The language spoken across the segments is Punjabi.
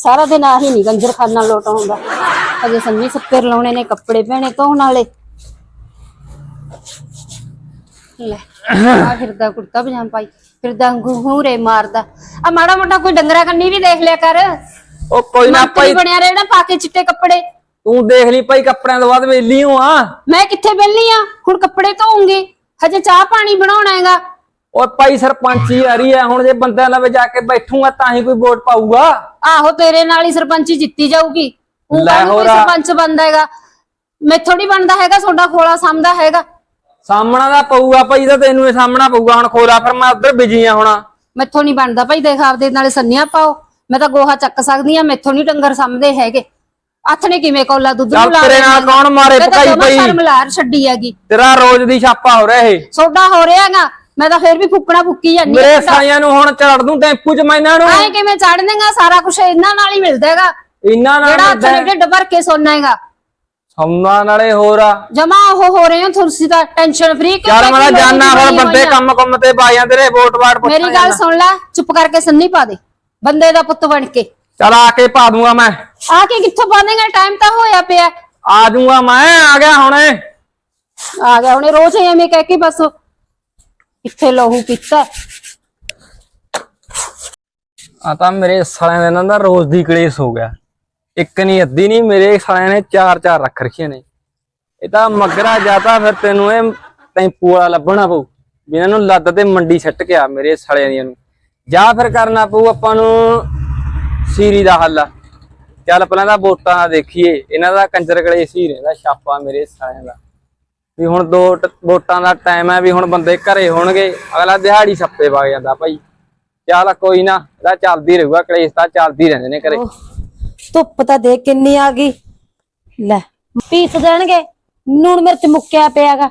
ਸਾਰਾ ਦਿਨ ਆਹੀ ਨਹੀਂ ਗੰਜਰਖਾਨਾ ਲੋਟ ਆਉਂਦਾ। ਅਜੇ ਸੰਨੀ ਸੱਪੇ ਲਾਉਣੇ ਨੇ ਕੱਪੜੇ ਪਹਿਣੇ ਧੋਣ ਵਾਲੇ। ਲੈ ਆ ਫਿਰਦਾ ਕੁੜਤਾ ਪਜਾਮਾ ਪਾਈ ਫਿਰਦਾ ਘੂਰੇ ਮਾਰਦਾ। ਆ ਮਾੜਾ ਮੋਟਾ ਕੋਈ ਡੰਗਰਾ ਕੰਨੀ ਵੀ ਦੇਖ ਲਿਆ ਕਰ। ਉਹ ਕੋਈ ਨਾ ਭਾਈ। ਬਣਿਆ ਰਹਿਣਾ ਪਾ ਕੇ ਚਿੱਟੇ ਕੱਪੜੇ। ਤੂੰ ਦੇਖ ਲਈ ਭਾਈ ਕੱਪੜਿਆਂ ਤੋਂ ਬਾਅਦ ਵੇਲੀ ਹੂੰ ਆ। ਮੈਂ ਕਿੱਥੇ ਬੈਲੀ ਆ? ਹੁਣ ਕੱਪੜੇ ਧੋਉਂਗੀ ਹਜੇ ਚਾਹ ਪਾਣੀ ਬਣਾਉਣਾ ਹੈਗਾ। ਓਏ ਭਾਈ ਸਰਪੰਚੀ ਆ ਰਹੀ ਹੈ ਹੁਣ ਜੇ ਬੰਦਿਆਂ ਲਵੇ ਜਾ ਕੇ ਬੈਠੂਗਾ ਤਾਂ ਹੀ ਕੋਈ ਵੋਟ ਪਾਊਗਾ। ਆਹੋ ਤੇਰੇ ਨਾਲ ਹੀ ਸਰਪੰਚੀ ਜਿੱਤੀ ਜਾਊਗੀ। ਉਹ ਲੈ ਕੋਈ ਹੋਰ। ਸਰਪੰਚ ਬਣਦਾ ਹੈਗਾ? ਮੈਥੋਂ ਨਹੀਂ ਬਣਦਾ ਹੈਗਾ ਤੁਹਾਡਾ ਖੋਲਾ ਸਮਦਾ ਹੈਗਾ। ਸਾਹਮਣਾ ਦਾ ਪਊਗਾ ਭਾਈ ਤਾਂ ਤੈਨੂੰ ਇਹ ਸਾਹਮਣਾ ਪਊਗਾ। ਹੁਣ ਖੋਲਾ ਫਿਰ ਮੈਂ ਉਧਰ ਬਿਜ਼ੀ ਆ ਹੁਣ। ਮੈਥੋਂ ਨਹੀਂ ਬਣਦਾ ਭਾਈ ਦੇਖ ਆਪਦੇ ਨਾਲੇ ਸੰਨਿਆ ਪਾਓ। ਮੈਂ ਤਾਂ ਗੋਹਾ ਚੱਕ ਸਕਦੀ ਆ ਮੈਥੋਂ ਨਹੀਂ ਡੰਗਰ ਸਮਦੇ ਹੈਗੇ। ਹੱਥ ਨੇ ਕਿਵੇਂ ਕੋਲਾ ਦੁੱਧ ਚੱਲ ਨੂੰ ਲਾ ਤੇਰੇ ਦੇਣਾ ਨਾਲ ਕੌਣ ਮਾਰੇ ਮੈਂ ਤਾਂ ਭਕਾਈ ਜਮਾਂ ਪਈ? ਸ਼ਰਮ ਲਾਰ ਛੱਡੀ ਹੈਗੀ। ਤੇਰਾ ਰੋਜ਼ ਦੀ ਛਾਪਾ ਹੋ ਰਿਹਾ ਇਹ। ਸੋਡਾ ਹੋ ਰਿਹਾਗਾ ਮੈਂ ਤਾਂ ਫੇਰ ਵੀ ਫੁੱਕਣਾ ਫੁੱਕੀ ਜਾਂਦੀ ਮੇਰੇ ਸਾਈਆਂ ਨੂੰ ਹੁਣ ਚੜ ਦੂੰ ਟੈਂਪੂ ਚ ਮੈਂ ਇਹਨਾਂ ਨੂੰ। ਆਏ ਕਿਵੇਂ ਚੜ ਦੇਗਾ? ਸਾਰਾ ਕੁਝ ਇਹਨਾਂ ਨਾਲ ਹੀ ਮਿਲਦਾ ਹੈਗਾ। ਇਹਨਾਂ ਨਾਲ ਜਿਹੜਾ ਹੱਥ ਨੇ ਢਿੱਡ ਭਰ ਕੇ ਸੋਨਾ ਹੈਗਾ। ਸੌਣਾ ਨਾਲੇ ਹੋਰ ਆ। ਜਮਾ ਉਹ ਹੋ ਰਹੇ ਹੋ ਤੁਸੀਂ ਤਾਂ ਟੈਨਸ਼ਨ ਫ੍ਰੀ ਯਾਰ ਮੈਂ ਜਾਨਾ ਹੁਣ ਬੰਦੇ ਕੰਮ ਕੰਮ ਤੇ ਪਾ ਜਾਂਦੇ ਨੇ ਵੋਟ ਵਾਟ ਪੁੱਛ ਮੇਰੀ ਗੱਲ ਸੁਣ ਲੈ ਚੁੱਪ ਕਰਕੇ ਸੰਨੀ ਪਾ ਦੇ ਬੰਦੇ ਦਾ ਪੁੱਤ ਬਣ ਕੇ। ਚਲ ਆ ਕੇ ਪਾ ਦੂੰਗਾ ਮੈਂ। ਆ ਕੇ ਕਿੱਥੋਂ ਪਾਦੇਗਾ ਟਾਈਮ ਤਾਂ ਹੋਇਆ ਪਿਆ। ਆ ਜਾਊਂਗਾ ਮੈਂ ਆ ਗਿਆ ਹੁਣੇ। ਆ ਗਿਆ ਉਹਨੇ ਰੋਜ਼ ਐਵੇਂ ਕਹਿ ਕੇ ਬਸ ਕਿੱਥੇ ਲਹੂ ਪੀਤਾ? ਆ ਤਾਂ ਮੇਰੇ ਸਾਲਿਆਂ ਦੇ ਨਾਲ ਦਾ ਰੋਜ਼ ਦੀ ਕਲੇਸ਼ ਹੋ ਗਿਆ। ਇੱਕ ਨਹੀਂ ਅੱਧੀ ਨਹੀਂ ਮੇਰੇ ਸਾਲਿਆਂ ਨੇ ਚਾਰ ਚਾਰ ਰੱਖ ਰੱਖੀਆਂ ਨੇ। ਇਹ ਤਾਂ ਮਗਰਾ ਜਾਤਾ ਫਿਰ ਤੈਨੂੰ ਇਹ ਟੈਂਪੂ ਵਾਲਾ ਲੱਭਣਾ ਪਊ ਜਿਹਨਾਂ ਨੂੰ ਲੱਦ ਤੇ ਮੰਡੀ ਸੱਟ ਕੇ ਆ ਮੇਰੇ ਸਾਲਿਆਂ ਦੀਆਂ ਨੂੰ। ਜਾਂ ਫਿਰ ਕਰਨਾ ਪਊ ਆਪਾਂ ਨੂੰ ਸੀਰੀ ਦਾ ਹੱਲ ਚੱਲ ਪਹਿਲਾਂ ਤਾਂ ਵੋਟਾਂ ਦੇਖੀਏ, ਇਹਨਾਂ ਦਾ ਕੰਜਰ ਕਲੇਸ਼ ਹੀ ਰਹਿੰਦਾ, ਛਾਪਾ ਮੇਰੇ ਸਾਲਿਆਂ ਦਾ। ਵੀ ਹੁਣ ਦੋ ਵੋਟਾਂ ਦਾ ਟਾਈਮ ਹੈ ਵੀ ਹੁਣ ਬੰਦੇ ਘਰੇ ਹੋਣਗੇ, ਅਗਲਾ ਦਿਹਾੜੀ ਛੱਪੇ ਵਗ ਜਾਂਦਾ ਭਾਈ। ਚੱਲ ਕੋਈ ਨਾ, ਇਹਦਾ ਚੱਲਦੀ ਰਹੂਗਾ, ਕਲੇਸ਼ ਤਾਂ ਚੱਲਦੀ ਰਹਿੰਦੇ ਨੇ ਘਰੇ। ਧੁੱਪ ਤਾਂ ਦੇਖ ਕਿੰਨੀ ਆ ਗਈ। ਲੈ, ਪੀਸ ਦੇਣਗੇ, ਨੂਣ ਮਿਰਚ ਮੁੱਕਿਆ ਪਿਆਗਾ।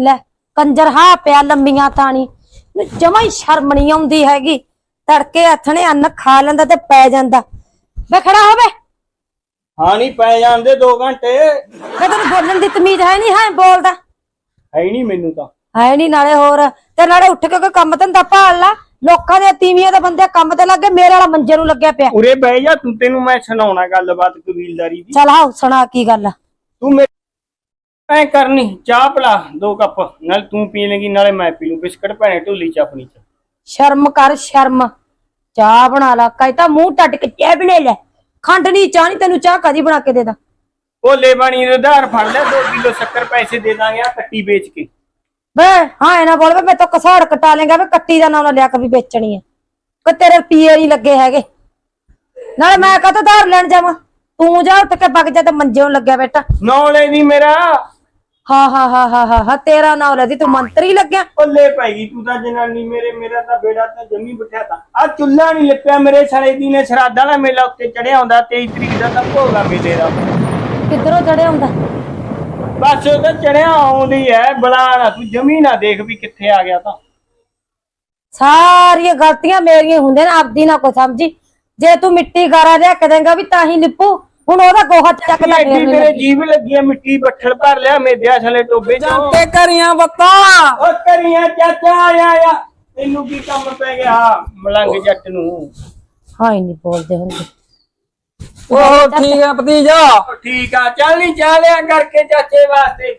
ਲੈ, ਕੰਜਰ ਹਾ ਪਿਆ ਲੰਮੀਆਂ ਤਾਣੀ ਜਮਾ ਹੀ ਸ਼ਰਮ ਨਹੀਂ ਆਉਂਦੀ ਹੈਗੀ। ਤੜਕੇ ਹੱਥਣੇ ਅੰਨ ਖਾ ਲੈਂਦਾ ਤੇ ਪੈ ਜਾਂਦਾ। ਵੇ ਖੜਾ ਹੋਵੇ। ਹਾਂ ਨਹੀਂ ਪੈ ਜਾਂਦੇ 2 ਘੰਟੇ। ਹੈ ਤੈਨੂੰ ਬੋਲਣ ਦੀ ਤਮੀਜ਼ ਹੈ ਨਹੀਂ ਹੈ ਬੋਲਦਾ। ਹੀ ਨਹੀਂ ਮੈਨੂੰ ਤਾਂ। ਹੈ ਨਹੀਂ ਨਾਲੇ ਹੋਰ ਤੇ ਨਾਲੇ ਉੱਠ ਕੇ ਕੋਈ ਕੰਮ ਧੰਦਾ ਭਾਲ ਲਾ। ਲੋਕਾਂ ਦੇ ਤੀਵੀਆਂ ਦੇ ਬੰਦੇ ਕੰਮ ਤੇ ਲੱਗੇ ਮੇਰੇ ਵਾਲਾ ਮੰਜੇ ਨੂੰ ਲੱਗਿਆ ਪਿਆ। ਉਰੇ ਬਹਿ ਜਾ ਤੂੰ ਤੈਨੂੰ ਮੈਂ ਸੁਣਾਉਣਾ ਗੱਲਬਾਤ ਕਬੀਲਦਾਰੀ ਦੀ। ਚਲ ਆਓ ਸੁਣਾ ਕੀ ਗੱਲ ਆ। ਤੂੰ ਮੇਰੇ ਐ ਕਰਨੀ ਚਾਹ ਪਿਲਾ ਦੋ ਕੱਪ। ਨਾਲ ਤੂੰ ਪੀ ਲੇਗੀ ਨਾਲੇ ਮੈਂ ਪੀ ਲੂ ਬਿਸਕਟ ਭੈਣੇ ਢੋਲੀ ਚ ਆਪਣੀ ਚ। ਸ਼ਰਮ ਕਰ ਸ਼ਰਮ। ਚਾਹ ਬਣਾ ਲਾ ਕਹੇ ਤਾਂ ਮੂੰਹ ਟੱਟ ਕੇ ਚਾਹ ਬਣੇ ਲੈ। ਖੰਡ ਨਹੀਂ ਚਾਹ ਨਹੀਂ ਤੈਨੂੰ ਚਾਹ ਕਦੀ ਬਣਾ ਕੇ ਦੇ ਦਾਂ? ਭੋਲੇ ਬਾਣੀ ਦੇ ਉਧਾਰ ਫੜ ਲੈ 2 ਕਿਲੋ ਸ਼ੱਕਰ ਪੈਸੇ ਦੇ ਦਾਂਗੇ ਆ ਕੱਟੀ ਵੇਚ ਕੇ। ਵੇ ਹਾਂ ਇਹ ਨਾ ਬੋਲ ਵੇ ਮੈਂ ਤਾਂ ਕਸਾੜ ਕਟਾ ਲੇਗਾ ਵੇ ਕੱਟੀ ਦਾ ਨਾਮ ਨਾ ਲਿਆ ਕੇ ਵੀ ਵੇਚਣੀ ਹੈ ਕਿ ਤੇਰੇ ਰੁਪਈਏ ਨਹੀਂ ਲੱਗੇ ਹੈਗੇ। ਨਾਲੇ ਮੈਂ ਕਹਤਾ ਧਾਰ ਲੈਣ ਜਾਵਾਂ? ਤੂੰ ਜਾ ਉੱਠ ਕੇ ਵਗ ਜਾ ਤੇ ਮੰਜੇ ਨੂੰ ਲੱਗਿਆ ਬੇਟਾ ਨੌਲੇ ਦੀ ਮੇਰਾ। ਹਾਂ ਹਾਂ ਹਾਂ ਹਾਂ ਹਾਂ ਹਾਂ ਤੇਰਾ ਨਾਮ ਲੈ ਦੀ ਤੂੰ ਮੰਤਰੀ ਲੱਗਿਆ। ਭੋਲੇ ਪੈਗੀ ਤੂੰ ਤਾਂ ਜਨਾਨੀ ਮੇਰੇ ਮੇਰਾ ਤਾਂ ਬੇੜਾ ਤਾਂ ਜੰਮੀ ਬਿਠਿਆ ਤਾਂ। ਆ ਚੁੱਲ੍ਹਾ ਨਹੀਂ ਲਿਪਿਆ ਮੇਰੇ ਸਾਲੇ ਦੀ ਨੇ ਸ਼ਰਾਧਾਂ ਦਾ ਮੇਲਾ ਉੱਤੇ ਚੜਿਆ ਹੁੰਦਾ 23 ਤਰੀਕ ਦਾ ਤਾਂ ਭੋਗਾ ਮੇਲੇ ਦਾ। ਕਿੱਧਰੋਂ ਚੜਿਆ ਹੁੰਦਾ? ਬਸ ਉਹ ਤਾਂ ਚੜਿਆ ਆਉਂਦੀ ਐ ਬਲਾਣਾ ਤੂੰ ਜਮੀ ਨਾ ਦੇਖ ਵੀ ਕਿੱਥੇ ਆ ਗਿਆ ਤਾਂ। ਸਾਰੀਆਂ ਗਲਤੀਆਂ ਮੇਰੀਆਂ ਹੁੰਦੀਆਂ ਨੇ ਆਪਦੀ ਨਾ ਕੋਈ ਸਮਝੀ। ਜੇ ਤੂੰ ਮਿੱਟੀ ਗਾਰਾ ਲਿਆ ਕੇ ਦੇਂਗਾ ਵੀ ਤਾਂ ਹੀ ਲਿਪੂ ਹੁਣ ਉਹਦਾ ਗੋਹਾ ਚੱਕਦਾ ਐਡੀ ਫੇਰ ਤੇਰੇ ਜੀਭ ਲੱਗੀ ਐ ਮਿੱਟੀ ਬੱਠਲ ਭਰ ਲਿਆ ਮੇਦਿਆ ਛਲੇ ਟੋਬੇ ਚੋਂ। ਤੇ ਕਰੀਆਂ ਬੱਤਾ ਓ ਕਰੀਆਂ ਚਾਚਾ ਆਇਆ ਆ ਤੈਨੂੰ ਕੀ ਕੰਮ ਪੈ ਗਿਆ? ਮਲੰਗ ਜੱਟ ਨੂੰ। ਹਾਂ ਹੀ ਨਹੀਂ ਬੋਲਦੇ ਹੁੰਦੇ। ਉਹ ਠੀਕ ਹੈ ਭਤੀਜਾ। ਓ ਠੀਕ ਆ ਚੱਲ ਨਹੀਂ ਚਾਹ ਲਿਆ ਕਰਕੇ ਚਾਚੇ ਵਾਸਤੇ।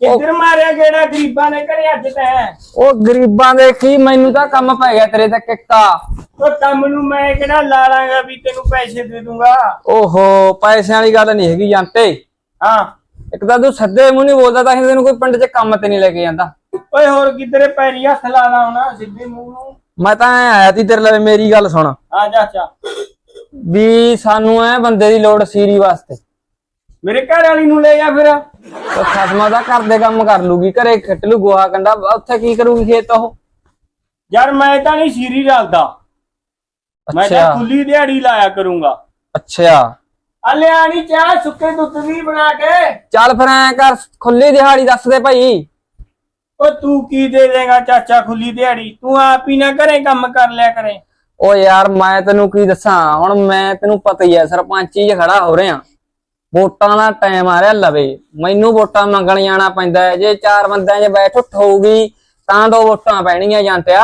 ਕਿੱਧਰ ਮਾਰਿਆ ਕਿਹੜਾ ਗਰੀਬਾਂ ਨੇ ਘਰੇ ਅੱਜ ਤੈਂ? ਉਹ ਗਰੀਬਾਂ ਦੇ ਕੀ ਮੈਨੂੰ ਤਾਂ ਕੰਮ ਪੈ ਗਿਆ ਤੇਰੇ ਤੇ ਕਿੱਕਾ। ਉਹ ਕੰਮ ਨੂੰ ਮੈਂ ਕਿਹੜਾ ਲਾ ਲਾਂਗਾ ਵੀ ਤੈਨੂੰ ਪੈਸੇ ਦੇ ਦੂੰਗਾ? ਓਹੋ ਪੈਸਿਆਂ ਵਾਲੀ ਗੱਲ ਨਹੀਂ ਹੈਗੀ ਜਾਂਤੇ ਹਾਂ। ਇੱਕ ਤਾਂ ਤੂੰ ਸੱਦੇ ਮੂੰਹ ਨਹੀਂ ਬੋਲਦਾ ਤਾਂ ਹੀ ਤੈਨੂੰ ਕੋਈ ਪਿੰਡ 'ਚ ਕੰਮ ਤੇ ਨਹੀਂ ਲੈ ਕੇ ਜਾਂਦਾ। ਓਏ ਹੋਰ ਕਿੱਧਰੇ ਪੈਰੀ ਹੱਥ ਲਾ ਲਾਉਣਾ ਸਿੱਧੇ ਮੂੰਹ ਨੂੰ। ਮੈਂ ਤਾਂ ਐਂ ਆਇਆ ਤੀ ਤੇਰੇ ਲਈ ਮੇਰੀ ਗੱਲ ਸੁਣ। ਆ ਵੀ ਸਾਨੂੰ ਐ ਬੰਦੇ ਦੀ ਲੋੜ ਸੀਰੀ ਵਾਸਤੇ। ਮੇਰੇ ਘਰ ਵਾਲੀ ਨੂੰ ਲੈ ਜਾ ਫਿਰ। ਉਹ ਖਸਮਾ ਦਾ ਘਰ ਦੇ ਕੰਮ ਕਰ ਲੂਗੀ ਘਰੇ ਖੱਟ ਲੂ ਗੋਹਾ ਕੰਡਾ ਉੱਥੇ ਕੀ ਕਰੂਗੀ ਖੇਤ ਉਹ? ਯਾਰ ਮੈਂ ਤਾਂ ਨਹੀਂ ਸੀਰੀ ਰਲਦਾ। ਮੈਂ ਤਾਂ ਅੱਛਾ। ਖੁੱਲੀ ਦਿਹਾੜੀ ਲਾਇਆ ਕਰੂੰਗਾ। ਅੱਛਾ। ਆ ਲਿਆਣੀ ਚਾਹ ਸੁੱਕੇ ਦੁੱਧ ਦੀ ਬਣਾ ਕੇ। ਚੱਲ ਫਿਰ ਐਂ ਕਰ ਖੁੱਲੀ ਦਿਹਾੜੀ ਦੱਸ ਦੇ ਭਾਈ। ਓ ਤੂੰ ਕੀ ਦੇ ਦੇਗਾ ਚਾਚਾ ਖੁੱਲੀ ਦਿਹਾੜੀ? ਤੂੰ ਆਪ ਹੀ ਨਾ ਘਰੇ ਕੰਮ ਕਰ ਲਿਆ ਕਰੇ। ਓ ਯਾਰ ਮੈਂ ਤੈਨੂੰ ਕੀ ਦੱਸਾਂ? ਹੁਣ ਮੈਂ ਤੈਨੂੰ ਪਤਾ ਹੀ ਐ ਸਰਪੰਚੀ 'ਚ ਖੜਾ ਹੋ ਰਿਹਾ। ਵੋਟਾਂ ਦਾ ਟਾਈਮ ਆ ਰਿਹਾ ਲਵੇ। ਮੈਨੂੰ ਵੋਟਾਂ ਮੰਗਣ ਜਾਣਾ ਪੈਂਦਾ ਹੈ। ਜੇ ਚਾਰ ਬੰਦਿਆਂ 'ਚ ਬੈਠ ਉੱਠ ਹੋਊਗੀ ਤਾਂ ਦੋ ਵੋਟਾਂ ਪੈਣੀਆਂ ਜਾਂਤਿਆ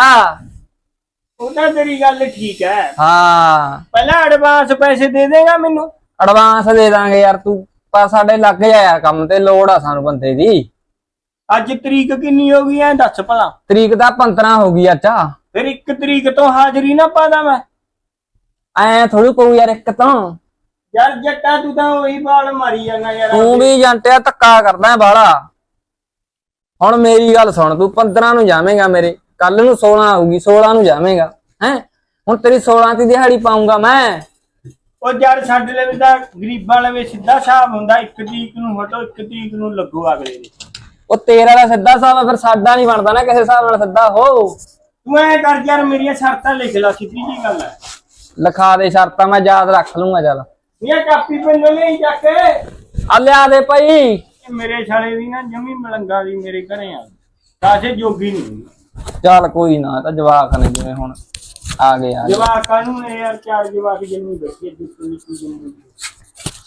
ਉਹ ਤਾਂ ਤੇਰੀ ਗੱਲ ਠੀਕ ਹੈ। ਹਾਂ। ਪਹਿਲਾਂ ਐਡਵਾਂਸ ਪੈਸੇ ਦੇ ਦੇਗਾ ਮੈਨੂੰ। ਐਡਵਾਂਸ ਦੇ ਦਾਂਗੇ ਯਾਰ ਤੂੰ। ਪਰ ਸਾਡੇ ਲੱਗ ਜਾ ਯਾਰ ਕੰਮ ਤੇ ਲੋੜ ਆ ਸਾਨੂੰ ਬੰਦੇ ਦੀ। ਅੱਜ ਤਰੀਕ ਕਿੰਨੀ ਹੋ ਗਈ ਐ ਦੱਸ ਭਲਾ। ਤਰੀਕ ਤਾਂ 15 ਹੋ ਗਈ ਅੱਛਾ ਫਿਰ ਇੱਕ ਤਰੀਕ ਤੋਂ ਹਾਜ਼ਰੀ ਨਾ ਪਾਦਾ ਮੈਂ। ਐ ਥੋੜੀ ਪਊ ਯਾਰ ਇੱਕ ਤਾਂ। ਯਾਰ ਜੱਟਾ ਤੂੰ ਤਾਂ ਉਹੀ ਬਾਲ ਮਾਰੀ ਜਾਂਦਾ ਯਾਰ। ਤੂੰ ਵੀ ਜੰਟਿਆ ਧੱਕਾ ਕਰਦਾ ਬਾਲਾ ਹੁਣ ਮੇਰੀ ਗੱਲ ਸੁਣ ਤੂੰ 15 ਨੂੰ ਜਾਵੇਂਗਾ ਮੇਰੇ। ਕੱਲ ਨੂੰ 16 ਆਊਗੀ 16 ਨੂੰ ਜਾਵੇਂਗਾ ਹੈ? ਹੁਣ ਤੇਰੀ 16 ਦੀ ਦਿਹਾੜੀ ਪਾਉਂਗਾ ਮੈਂ। ਉਹ ਯਾਰ ਸਾਡੇ ਲਈ ਤਾਂ ਗਰੀਬਾਂ ਲਈ ਸਿੱਧਾ ਹਿਸਾਬ ਹੁੰਦਾ ਇੱਕ ਤਰੀਕ ਨੂੰ ਹਟੋ ਇੱਕ ਤਰੀਕ ਨੂੰ ਲੱਗੋ ਅਗਲੇ ਦੇ। ਉਹ ਤੇਰਾ ਦਾ ਸਿੱਧਾ ਹਿਸਾਬ ਆ ਫਿਰ ਸਾਡਾ ਨਹੀਂ ਬਣਦਾ ਨਾ ਕਿਸੇ ਹਿਸਾਬ ਨਾਲ ਸਿੱਧਾ ਹੋ। ਤੂੰ ਐ ਕਰ ਯਾਰ ਮੇਰੀਆਂ ਸ਼ਰਤਾਂ ਲਿਖ ਲੈ ਸਿੱਧੀ ਜੀ ਗੱਲ ਹੈ ਲਿਖਾ ਦੇ ਸ਼ਰਤਾਂ ਮੈਂ ਯਾਦ ਰੱਖ ਲੂੰਗਾ ਚੱਲ। ਇਹ ਕਾਪੀ ਪੈਨ ਲਈ ਜਾ ਕੇ। ਆ ਲਿਆ ਦੇ ਭਾਈ। ਮੇਰੇ ਛਾਲੇ ਦੀ ਨਾ ਜਮੀ ਮਲੰਗਾ ਦੀ ਮੇਰੇ ਘਰੇ ਆ। ਕਾਸੇ ਜੋਗੀ ਨਹੀਂ। ਚੱਲ ਕੋਈ ਨਾ ਇਹ ਤਾਂ ਜਵਾਕ ਨੇ ਜਿਵੇਂ ਹੁਣ ਆ ਗਏ ਆ ਗਏ। ਜਵਾਕਾਂ ਨੂੰ ਨੇ ਯਾਰ ਚਾਰ ਜਵਾਕ ਜੰਮੀ ਦੁੱਧ ਨਿੱਕੀ ਜੰਮੀ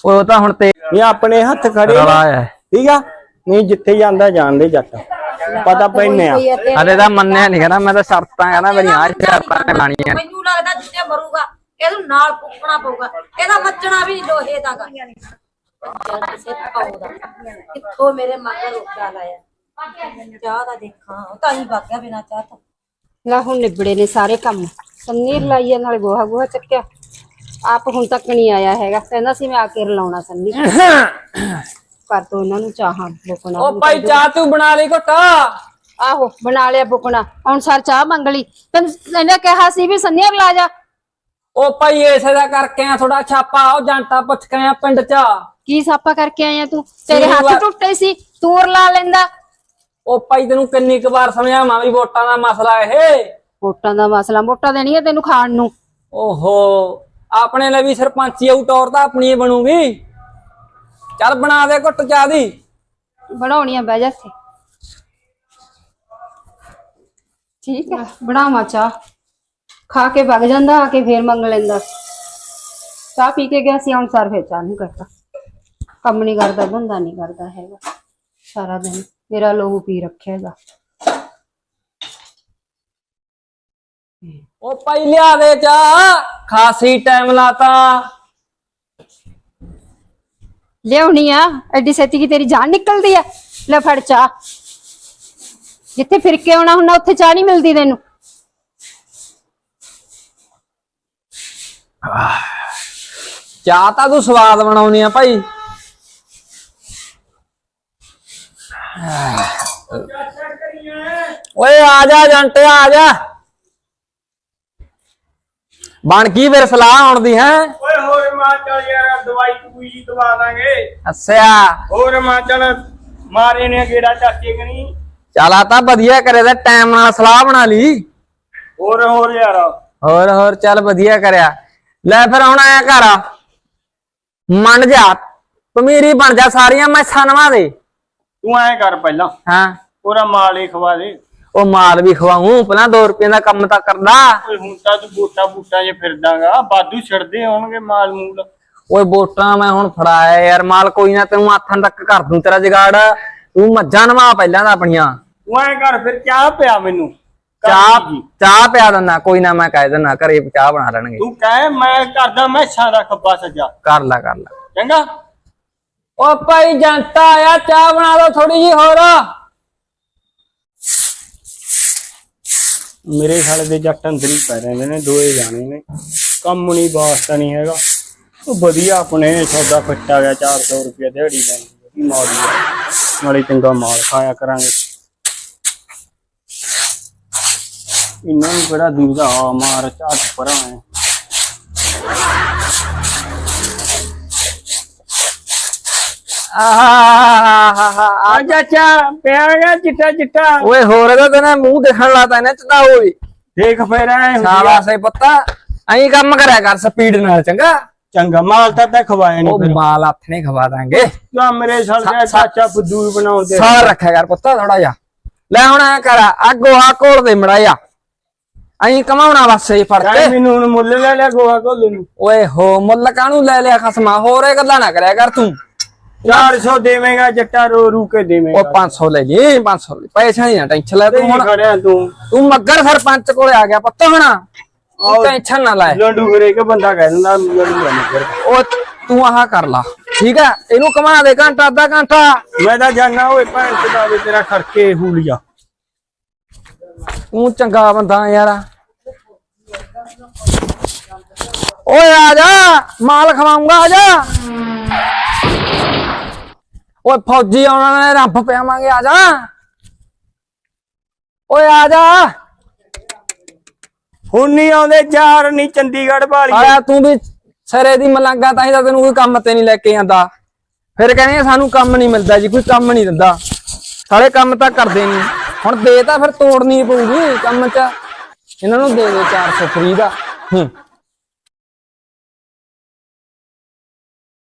ਉਹ ਤਾਂ ਹੁਣ ਤੇ ਇਹ ਆਪਣੇ ਹੱਥ ਖੜੇ ਰਲਾ ਨੇ, ਠੀਕ ਆ? ਨਹੀਂ ਜਿੱਥੇ ਜਾਂਦਾ ਜਾਣਦੇ ਜੱਟ। ਪਤਾ ਪੈਨੇ ਆ। ਹਲੇ ਤਾਂ ਮੰਨਿਆ ਨਹੀਂ ਕਹਿੰਦਾ ਮੈਂ ਤਾਂ ਸ਼ਰਤਾਂ ਕਹਿੰਦਾ ਮੇਰੀਆਂ ਆ ਸ਼ਰਤਾਂ ਲਾਣੀਆਂ ਮੈਨੂੰ ਲੱਗਦਾ ਜਿੱਥੇ ਮਰੂਗਾ ਇਹਨੂੰ ਨਾਲ ਪੁੱਪਣਾ ਪਊਗਾ। ਇਹਦਾ ਮੱਚਣਾ ਵੀ ਨੀ ਲੋਹੇ ਦਾ ਗਾ। ਕਿੱਥੋਂ ਮੇਰੇ ਮਗਰ ਉੱਡਾ ਲਾਇਆ? ਚਾਹ ਦਾ ਦੇਖਾਂ ਉਹ ਤਾਂ ਹੀ ਵਗ ਬਿਨਾ ਚਾਹ ਤੋਂ। ਲੈ ਹੁਣ ਨਿਬੜੇ ਨੇ ਸਾਰੇ ਕੰਮ। ਸੰਨੀਰ ਲਾਈਏ ਨਾਲ ਗੋਹਾ ਗੋਹਾ ਚੱਕਿਆ। ਆਪ ਹੁਣ ਤੱਕ ਨਹੀਂ ਆਇਆ ਹੈਗਾ। ਕਹਿੰਦਾ ਸੀ ਮੈਂ ਆ ਕੇ ਰਲਾਉਣਾ ਸੰਨੀ। ਕਰ ਦੋ ਇਹਨਾਂ ਨੂੰ ਚਾਹਾਂ ਬੁਕਣਾ ਉਹ ਭਾਈ ਚਾਹ ਤੂੰ ਬਣਾ ਲਈ ਘਟਾ। ਆਹੋ ਬਣਾ ਲਿਆ ਬੁਕਣਾ। ਹੁਣ ਸਰ ਚਾਹ ਮੰਗ ਲਈ। ਤੈਨੂੰ ਇਹਨੇ ਕਿਹਾ ਸੀ ਵੀ ਸੰਨੀਰ ਲਾ ਜਾ। ਉਹ ਭਾਈ ਇਸੇ ਦਾ ਕਰਕੇ ਆ ਥੋੜਾ ਛਾਪਾ ਉਹ ਪੁੱਛ ਕੇ ਆ ਪਿੰਡ ਚ। ਕੀ ਸਾਪਾ ਕਰਕੇ ਆਇਆ ਤੂੰ? ਤੇਰੇ ਹੱਥ ਟੁੱਟੇ ਸੀ। ਤੂੰ ਰਲਾ ਲੈਂਦਾ। ਉਹ ਭਾਈ ਤੈਨੂੰ ਕਿੰਨੀ ਕੁ ਵਾਰ ਸਮਝਾਵਾਂ ਵੀ ਵੋਟਾਂ ਦਾ ਮਸਲਾ ਇਹ? ਵੋਟਾਂ ਦਾ ਮਸਲਾ ਵੋਟਾਂ ਦੇਣੀਆਂ ਤੈਨੂੰ ਖਾਣ ਨੂੰ। ਓਹੋ ਆਪਣੇ ਲਈ ਵੀ ਸਰਪੰਚੀ ਆਊ ਟੌਰ ਤਾਂ ਆਪਣੀ ਹੀ ਬਣੂਗੀ। ਚੱਲ ਬਣਾ ਦੇ ਘੁੱਟ ਚਾਹ ਦੀ। ਬਣਾਉਣੀਆਂ ਬਹਿ ਜਾ ਇੱਥੇ। ਠੀਕ ਹੈ ਬਣਾਵਾ ਚਾਹ। ਖਾ ਕੇ ਵਗ ਜਾਂਦਾ ਆ ਕੇ ਫੇਰ ਮੰਗ ਲੈਂਦਾ। ਚਾਹ ਪੀ ਕੇ ਗਿਆ ਸੀ ਹੁਣ ਸਰ ਫੇਰ ਚਾਹ ਨਹੀਂ ਕਰਦਾ। ਕੰਮ ਨਹੀਂ ਕਰਦਾ ਧੰਦਾ ਨਹੀਂ ਕਰਦਾ ਹੈਗਾ ਸਾਰਾ ਦਿਨ। ਮੇਰਾ ਲੋਹੂ ਪੀ ਰੱਖਿਆ ਹੈਗਾ। ਉਹ ਭਾਈ ਲਿਆ ਦੇ ਚਾਹ ਖਾਸੀ ਟਾਈਮ ਲਾਤਾ। ਲਿਆਉਣੀ ਆ ਐਡੀ ਛੇਤੀ ਕੀ ਤੇਰੀ ਜਾਨ ਨਿਕਲਦੀ ਆ? ਲੈ ਫੜ ਚਾਹ। ਜਿੱਥੇ ਫਿਰ ਕੇ ਆਉਣਾ ਹੁੰਦਾ ਉੱਥੇ ਚਾਹ ਨਹੀਂ ਮਿਲਦੀ ਤੈਨੂੰ। ਚਾਹ ਤਾਂ ਤੂੰ ਸਵਾਦ ਬਣਾਉਣੀ ਆ ਭਾਈ। ਓਏ ਆ ਜਾ ਜੰਟੇ ਆ ਜਾ। ਬਣ ਕੀ ਫਿਰ ਸਲਾਹ ਆਉਣ ਦੀ ਹੈ? ਓਏ ਹੋਰ ਮਾਂ ਚੱਲ ਯਾਰ ਦਵਾਈ ਦੂਈ ਜੀ ਦਵਾ ਦਾਂਗੇ। ਅੱਛਾ। ਹੋਰ ਮਾਂ ਚੱਲ ਮਾਰੇ ਨੇ ਗੇੜਾ ਚੱਕੇ ਚੱਲ ਆ ਤਾਂ ਵਧੀਆ ਕਰੇ ਤੇ ਟਾਈਮ ਨਾਲ ਸਲਾਹ ਬਣਾ ਲਈ। ਹੋਰ ਹੋਰ ਯਾਰ। ਹੋਰ ਹੋਰ ਚੱਲ ਵਧੀਆ ਕਰਿਆ। ਲੈ ਫਿਰ ਹੁਣ ਆਇਆ ਘਰ। ਮੰਨ ਜਾ ਪਮੀਰੀ ਬਣ ਜਾ ਸਾਰੀਆਂ ਮੈਂ ਸਨਵਾ ਦੇ। ਤੂੰ ਐਂ ਕਰ ਪਹਿਲਾਂ। ਹਾਂ। ਪੂਰਾ ਮਾਲ ਹੀ ਖਵਾ ਦੇ। ਉਹ ਮਾਲ ਵੀ ਖਵਾਉਂ ਪਹਿਲਾਂ 2 ਰੁਪਏ ਦਾ ਕੰਮ ਤਾਂ ਕਰਦਾ। ਓਏ ਹੁਣ ਤਾਂ ਤੂੰ ਬੂਟਾ ਬੂਟਾ ਜੇ ਫਿਰਦਾਗਾ ਬਾਦੂ ਛੱਡਦੇ ਹੋਣਗੇ ਮਾਲ ਮੂਲ। ਓਏ ਵੋਟਾਂ ਮੈਂ ਹੁਣ ਫੜਾਇਆ ਯਾਰ ਮਾਲ ਕੋਈ ਨਾ ਤੈਨੂੰ ਹੱਥਾਂ ਤੱਕ ਕਰ ਦੂੰ ਤੇਰਾ ਜਗਾੜ। ਤੂੰ ਮੱਝਾਂ ਨਵਾ ਪਹਿਲਾਂ ਤਾਂ ਆਪਣੀਆਂ। ਤੂੰ ਐਂ ਕਰ ਫਿਰ ਚਾਹ ਪਿਆ ਮੈਨੂੰ। ਚਾਹ। ਚਾਹ ਪਿਆ ਦਿੰਦਾ ਕੋਈ ਨਾ ਮੈਂ ਕਹਿ ਦਿੰਦਾ ਘਰੇ ਚਾਹ ਬਣਾ ਲੈਣਗੇ। ਤੂੰ ਕਹਿ ਮੈਂ ਕਰਦਾ ਮੈਸਾਂ ਦਾ ਖੱਬਾ ਸੱਜਾ ਕਰ ਲੈ ਕਰ ਲੈ। ਚੰਗਾ? ਓ ਭਾਈ ਜੰਟਾ ਆਇਆ ਚਾਹ ਬਣਾ ਦੋ ਥੋੜੀ ਜੀ ਹੋਰ। ਮੇਰੇ ਸਾਲੇ ਦੇ ਜੱਟ ਅੰਦਰ ਹੀ ਪੈ ਰਹਿੰਦੇ ਨੇ ਦੋਏ ਜਾਣੇ ਨੇ। ਕੰਮ ਨਹੀਂ ਵਾਸਤਾ ਨਹੀਂ ਹੈਗਾ। ਉਹ ਵਧੀਆ ਆਪਣੇ ਸੌਦਾ ਫਿੱਟਾ ਗਿਆ 400 ਰੁਪਏ ਦਿਹਾੜੀ ਲੈਂਦੀ ਮਾੜੀ ਆ। ਨਾਲੇ ਚੰਗਾ ਮਾਲ ਖਾਇਆ ਕਰਾਂਗੇ। ਇਹਨਾਂ ਨੂੰ ਬੜਾ ਦੂਰ ਦਾ ਮਾਰ ਝਾਟ ਪਰਾਂ ਹੈ। ਆਹਾਹਾਹਾ ਆ ਚਾਚਾ ਪਿਆ ਗਿਆ ਚਿੱਟਾ ਚਿੱਟਾ। ਓਏ ਹੋਰ ਇਹਦਾ ਤੈਨੂੰ ਮੂੰਹ ਦੇਖਣ ਲਾਤਾ ਇਹਨੇ ਚਦਾ ਓਏ। ਦੇਖ ਫੇਰ ਐ ਸ਼ਾਬਾਸ਼ ਏ ਪੁੱਤਾ। ਐਂ ਕੰਮ ਕਰਿਆ ਕਰ ਸਪੀਡ ਨਾਲ ਚੰਗਾ। ਚੰਗਾ ਮਾਲ ਤਾਂ ਤਾਂ ਖਵਾਇਆ ਨਹੀਂ ਉਹ ਫਿਰ। ਮਾਲ ਨੇ ਖਵਾ ਦਾਂਗੇ। ਤਾਂ ਮੇਰੇ ਸਾਲ ਦਾ ਚਾਚਾ ਫੁੱਦੂ ਵੀ ਬਣਾਉਂਦੇ ਸਾਰ ਰੱਖਿਆ ਕਰ ਪੁੱਤਾ ਥੋੜਾ ਜਿਹਾ। ਲੈ ਹੁਣ ਐ ਕਰ ਆ ਗੋਹਾ ਕੋਲ ਦੇ ਮੜਾਇਆ ਐਂ ਕਮਾਉਣਾ ਬਸ ਇਹ ਫੜ ਕੇ। ਮੈਨੂੰ ਹੁਣ ਮੁੱਲ ਲੈ ਲਿਆ ਗੋਹਾ ਕੋਲ ਨੂੰ। ਓਏ ਹੋ ਮੁੱਲ ਕਾਹਨੂੰ ਲੈ ਲਿਆ ਖਸਮਾ? ਹੋਰ ਇਹ ਗੱਲਾਂ ਨਾ ਕਰਿਆ ਕਰ ਤੂੰ। 400 ਦੇਵੇਂਗਾ ਜੱਟਾ ਰੋ ਰੂ ਕੇ ਦੇਵੇਂਗਾ। ਉਹ 500 ਲੈ ਜੀ 500 ਲੈ ਪੈਸਾ ਨਹੀਂ ਨਾ ਟੈਨਸ਼ਨ ਲੈ ਤੂੰ ਹੁਣ ਖੜਿਆ ਤੂੰ। ਤੂੰ ਮੱਗਰ ਸਰਪੰਚ ਕੋਲੇ ਆ ਗਿਆ ਪੁੱਤ ਹੁਣ। ਟੈਨਸ਼ਨ ਨਾ ਲੈ। ਲੰਡੂ ਹਰੇਕ ਬੰਦਾ ਕਹਿ ਦਿੰਦਾ ਲੰਡੂ ਮਗਰ। ਉਹ ਤੂੰ ਆਹ ਕਰ ਲਾ ਠੀਕ ਹੈ ਇਹਨੂੰ ਕਮਾ ਦੇ ਘੰਟਾ ਅੱਧਾ ਘੰਟਾ। ਮੈਂ ਤਾਂ ਜਾਣਾ ਓਏ ਭੈਣ ਚੋਦਾ ਵੇ ਤੇਰਾ ਖੜਕੇ ਹੂਲੀਆ। ਤੂੰ ਚੰਗਾ ਬੰਦਾ ਯਾਰ। ਓਏ ਆ ਜਾ ਮਾਲ ਖਵਾਉਂਗਾ ਆ ਜਾ। ਓਏ ਫੌਜੀ ਆਉਣਾ ਨੇ ਰੰਫ ਪਿਆਵਾਂਗੇ ਆ ਜਾ। ਓਏ ਆ ਜਾ। ਹੁਣ ਨਹੀਂ ਆਉਂਦੇ ਚਾਰ ਨਹੀਂ ਚੰਡੀਗੜ੍ਹ ਵਾਲੀ। ਆਇਆ ਤੂੰ ਵੀ ਸਰੇ ਦੀ ਮਲੰਗਾ ਤਾਂ ਹੀ ਤਾਂ ਤੈਨੂੰ ਕੋਈ ਕੰਮ ਤੇ ਨਹੀਂ ਲੈ ਕੇ ਆਂਦਾ। ਫਿਰ ਕਹਿੰਦੇ ਆ, ਸਾਨੂੰ ਕੰਮ ਨਹੀਂ ਮਿਲਦਾ ਜੀ ਕੋਈ ਕੰਮ ਨਹੀਂ ਦਿੰਦਾ। ਸਾਰੇ ਕੰਮ ਤਾਂ ਕਰਦੇ ਨਹੀਂ। ਹੁਣ ਦੇ ਤਾਂ ਫਿਰ ਤੋੜਨੀ ਪਊਗੀ ਕੰਮ 'ਚ। ਇਹਨਾਂ ਨੂੰ ਦੇ ਦੇ 400 ਫਰੀ ਦਾ। ਹੂੰ।